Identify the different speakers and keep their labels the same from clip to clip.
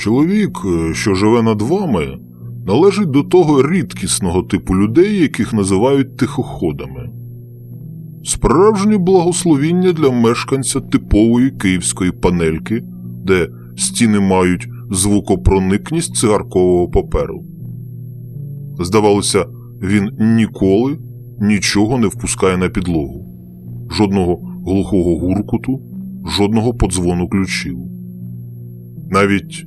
Speaker 1: Чоловік, е, що живе над вами, належить до того рідкісного типу людей, яких називають тихоходами. Справжнє благословіння для мешканця типової київської панельки, де стіни мають звукопроникність цигаркового паперу. Здавалося, він ніколи нічого не впускає на підлогу, жодного глухого гуркуту, жодного подзвону ключів. Навіть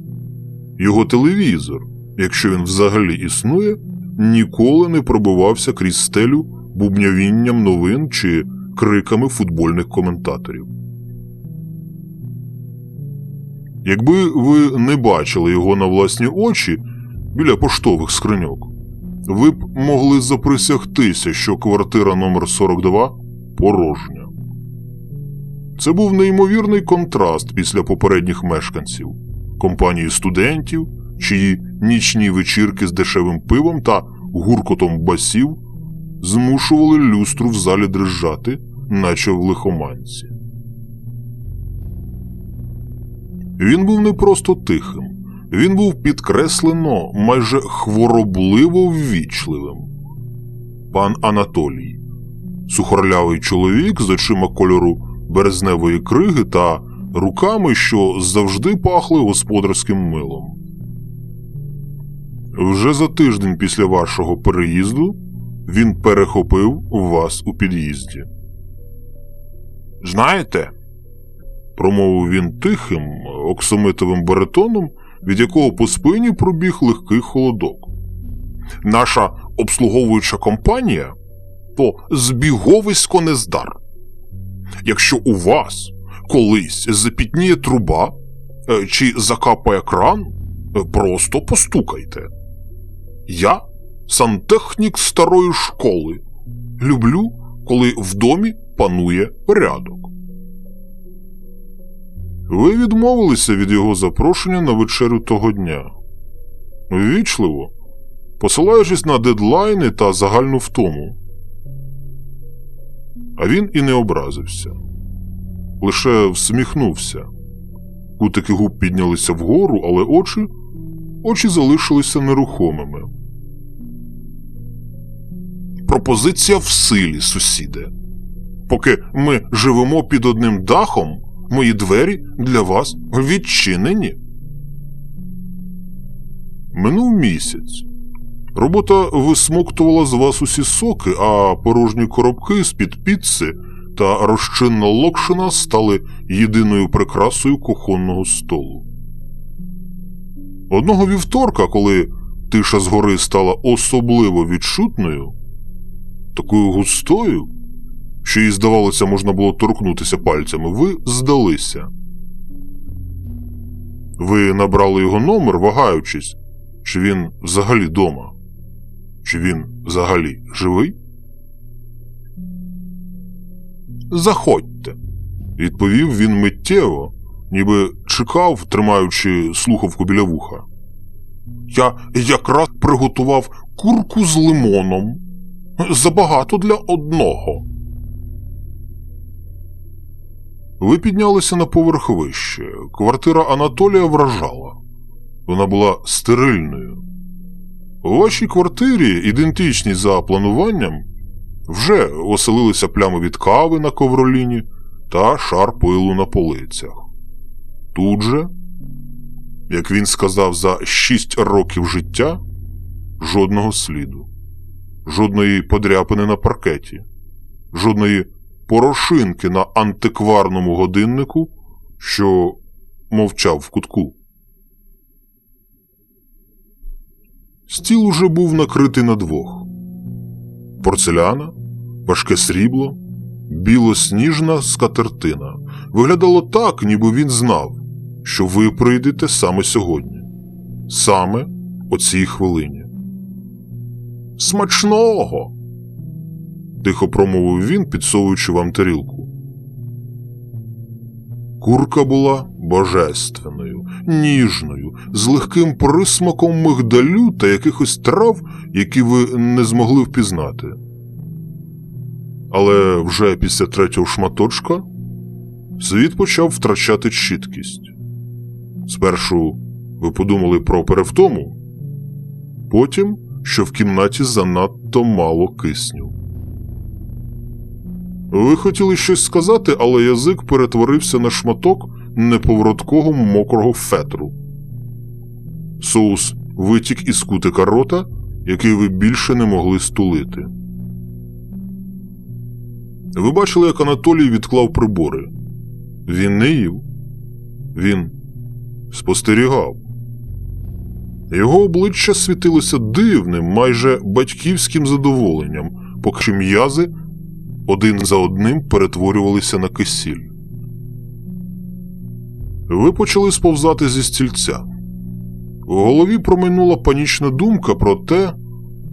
Speaker 1: його телевізор, якщо він взагалі існує, ніколи не пробивався крізь стелю бубнявінням новин чи криками футбольних коментаторів. Якби ви не бачили його на власні очі біля поштових скриньок, ви б могли заприсягтися, що квартира номер 42 порожня. Це був неймовірний контраст після попередніх мешканців, компанії студентів, чиї нічні вечірки з дешевим пивом та гуркотом басів змушували люстру в залі дрижати, наче в лихоманці. Він був не просто тихим, він був підкреслено майже хворобливо ввічливим. Пан Анатолій, сухорлявий чоловік з очима кольору березневої криги та руками, що завжди пахли господарським милом. Вже за тиждень після вашого переїзду він перехопив вас у під'їзді. Знаєте, промовив він тихим, оксамитовим баритоном, від якого по спині пробіг легкий холодок. Наша обслуговуюча компанія то збіговисько нездар. Якщо у вас колись запітніє труба е, чи закапає кран, е, просто постукайте. Я сантехнік старої школи. Люблю, коли в домі панує порядок. Ви відмовилися від його запрошення на вечерю того дня. Ввічливо, посилаючись на дедлайни та загальну втому. А він і не образився, лише всміхнувся. Кутики губ піднялися вгору, але очі, очі залишилися нерухомими. Пропозиція в силі, сусіде. Поки ми живемо під одним дахом, мої двері для вас відчинені. Минув місяць. Робота висмоктувала з вас усі соки, а порожні коробки з-під піци та розчинна локшина стали єдиною прикрасою кухонного столу. Одного вівторка, коли тиша згори стала особливо відчутною, такою густою, що їй, здавалося, можна було торкнутися пальцями, ви здалися. Ви набрали його номер, вагаючись, чи він взагалі дома, чи він взагалі живий? Заходьте, відповів він миттєво, ніби чекав, тримаючи слухавку біля вуха. Я якраз приготував курку з лимоном. Забагато для одного. Ви піднялися на поверх вище. Квартира Анатолія вражала. Вона була стерильною. У вашій квартирі, ідентичній за плануванням, вже оселилися плями від кави на ковроліні та шар пилу на полицях. Тут же, як він сказав, за шість років життя жодного сліду, жодної подряпини на паркеті, жодної порошинки на антикварному годиннику, що мовчав в кутку. Стіл уже був накритий на двох. Порцеляна, важке срібло, білосніжна скатертина. Виглядало так, ніби він знав, що ви прийдете саме сьогодні, саме о цій хвилині. Смачного! тихо промовив він, підсовуючи вам тарілку. Курка була божественною, ніжною, з легким присмаком мигдалю та якихось трав, які ви не змогли впізнати. Але вже після третього шматочка світ почав втрачати чіткість. Спершу Ви подумали про перевтому? Потім, що в кімнаті занадто мало кисню. Ви хотіли щось сказати, але язик перетворився на шматок неповороткого мокрого фетру. Соус витік із кутика рота, який ви більше не могли стулити. Ви бачили, як Анатолій відклав прибори. Він не їв. Він спостерігав. Його обличчя світилося дивним, майже батьківським задоволенням, поки м'язи один за одним перетворювалися на кисіль. Ви почали сповзати зі стільця. У голові промайнула панічна думка про те,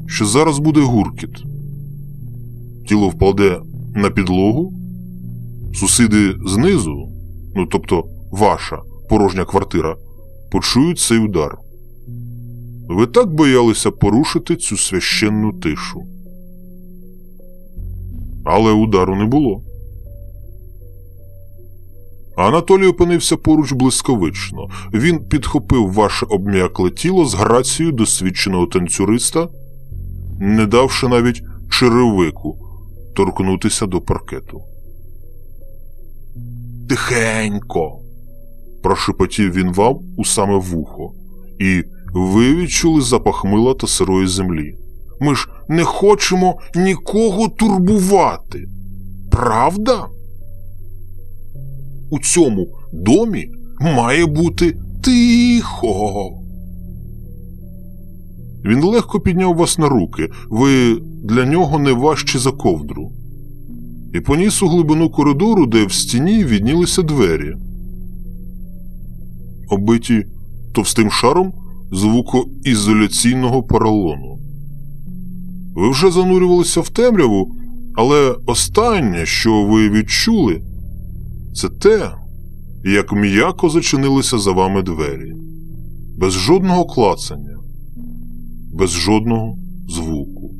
Speaker 1: що зараз буде гуркіт. Тіло впаде на підлогу, сусіди знизу, ну тобто ваша порожня квартира, почують цей удар. Ви так боялися порушити цю священну тишу. Але удару не було. Анатолій опинився поруч блискавично. Він підхопив ваше обм'якле тіло з грацією досвідченого танцюриста, не давши навіть черевику торкнутися до паркету. Тихенько. прошепотів він вам у саме вухо, і ви відчули запах мила та сирої землі. Ми ж не хочемо нікого турбувати. Правда? У цьому домі має бути тихо. Він легко підняв вас на руки, ви для нього не важчі за ковдру, і поніс у глибину коридору, де в стіні віднілися двері, оббиті товстим шаром звукоізоляційного поролону. Ви вже занурювалися в темряву, але останнє, що ви відчули, це те, як м'яко зачинилися за вами двері, без жодного клацання, без жодного звуку.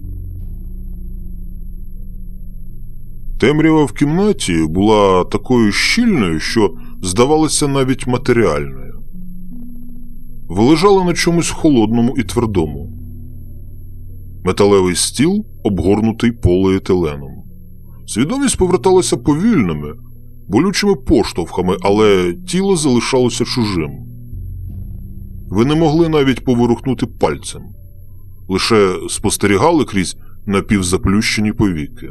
Speaker 1: Темрява в кімнаті була такою щільною, що здавалася навіть матеріальною. Ви лежали на чомусь холодному і твердому. Металевий стіл обгорнутий поліетиленом. Свідомість поверталася повільними, болючими поштовхами, але тіло залишалося чужим. Ви не могли навіть поворухнути пальцем, лише спостерігали крізь напівзаплющені повіки.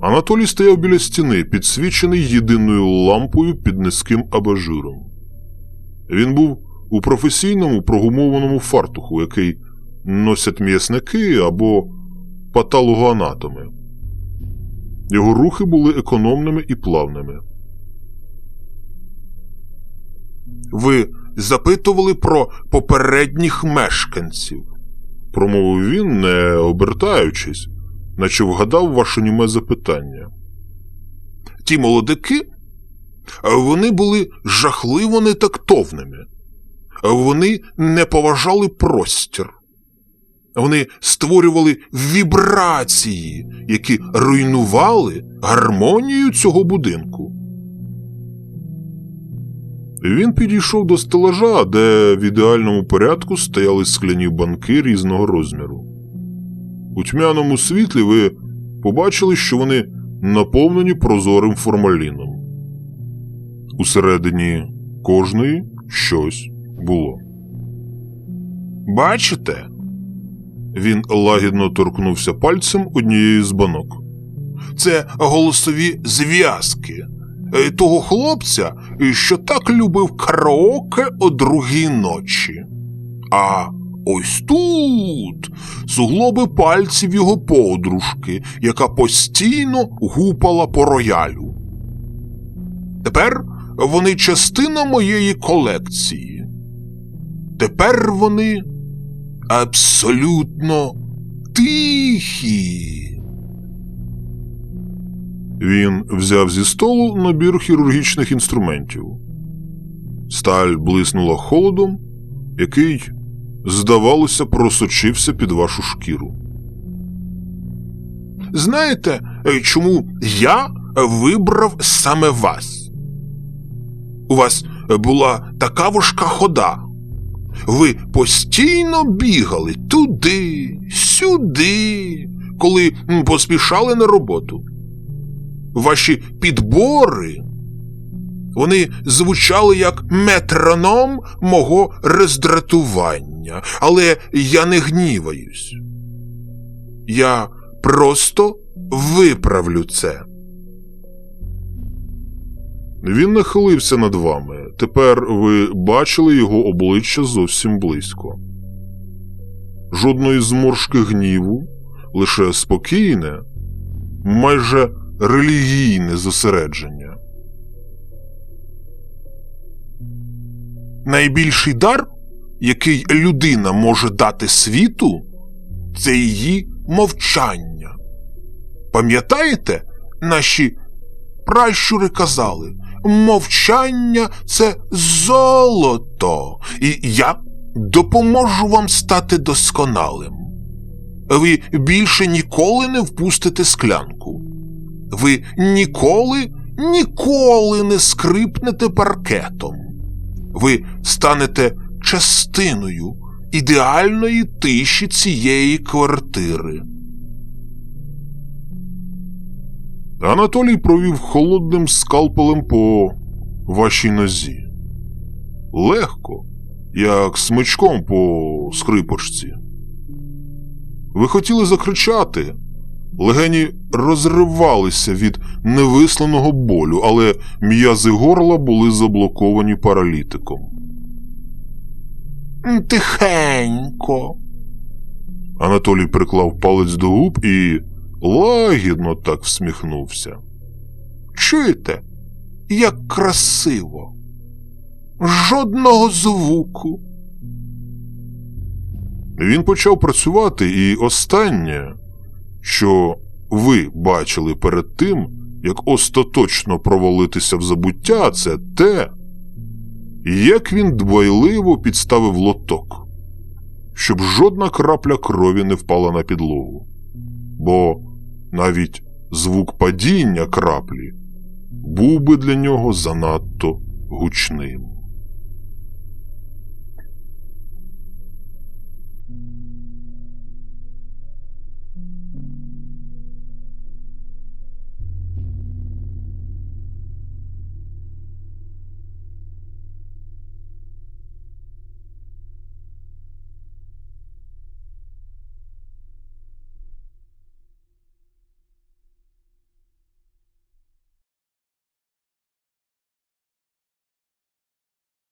Speaker 1: Анатолій стояв біля стіни, підсвічений єдиною лампою під низьким абажуром. Він був у професійному прогумованому фартуху, який носять м'ясники або патологоанатоми. Його рухи були економними і плавними. Ви запитували про попередніх мешканців, промовив він, не обертаючись, наче вгадав ваше німе запитання. Ті молодики, вони були жахливо нетактовними. Вони не поважали простір. Вони створювали вібрації, які руйнували гармонію цього будинку. Він підійшов до стелажа, де в ідеальному порядку стояли скляні банки різного розміру. У тьмяному світлі ви побачили, що вони наповнені прозорим формаліном. Усередині кожної щось було. Бачите? Він лагідно торкнувся пальцем однієї з банок. Це голосові зв'язки е, того хлопця, що так любив караоке о другій ночі. А ось тут суглоби пальців його подружки, яка постійно гупала по роялю. Тепер вони частина моєї колекції. Тепер вони абсолютно тихі. Він взяв зі столу набір хірургічних інструментів. Сталь блиснула холодом, який, здавалося, просочився під вашу шкіру. Знаєте, чому я вибрав саме вас? У вас
Speaker 2: була така важка хода. Ви постійно бігали туди, сюди, коли поспішали на роботу. Ваші підбори вони звучали як метроном мого роздратування, але я не гніваюсь. Я просто виправлю це.
Speaker 1: Він нахилився над вами. Тепер ви бачили його обличчя зовсім близько. Жодної зморшки гніву, лише спокійне, майже релігійне зосередження.
Speaker 2: Найбільший дар, який людина може дати світу, це її мовчання. Пам'ятаєте, наші пращури казали, мовчання це золото, і я допоможу вам стати досконалим. Ви більше ніколи не впустите склянку. Ви ніколи, ніколи не скрипнете паркетом. Ви станете частиною ідеальної тиші цієї квартири.
Speaker 1: Анатолій провів холодним скалпелем по вашій нозі. Легко, як смичком по скрипочці. Ви хотіли закричати. Легені розривалися від невисланого болю, але м'язи горла були заблоковані паралітиком.
Speaker 2: Тихенько.
Speaker 1: Анатолій приклав палець до губ і лагідно так всміхнувся.
Speaker 2: Чуєте, як красиво. Жодного звуку.
Speaker 1: Він почав працювати, і останнє, що ви бачили перед тим, як остаточно провалитися в забуття, це те, як він дбайливо підставив лоток, щоб жодна крапля крові не впала на підлогу. Бо навіть звук падіння краплі був би для нього занадто гучним.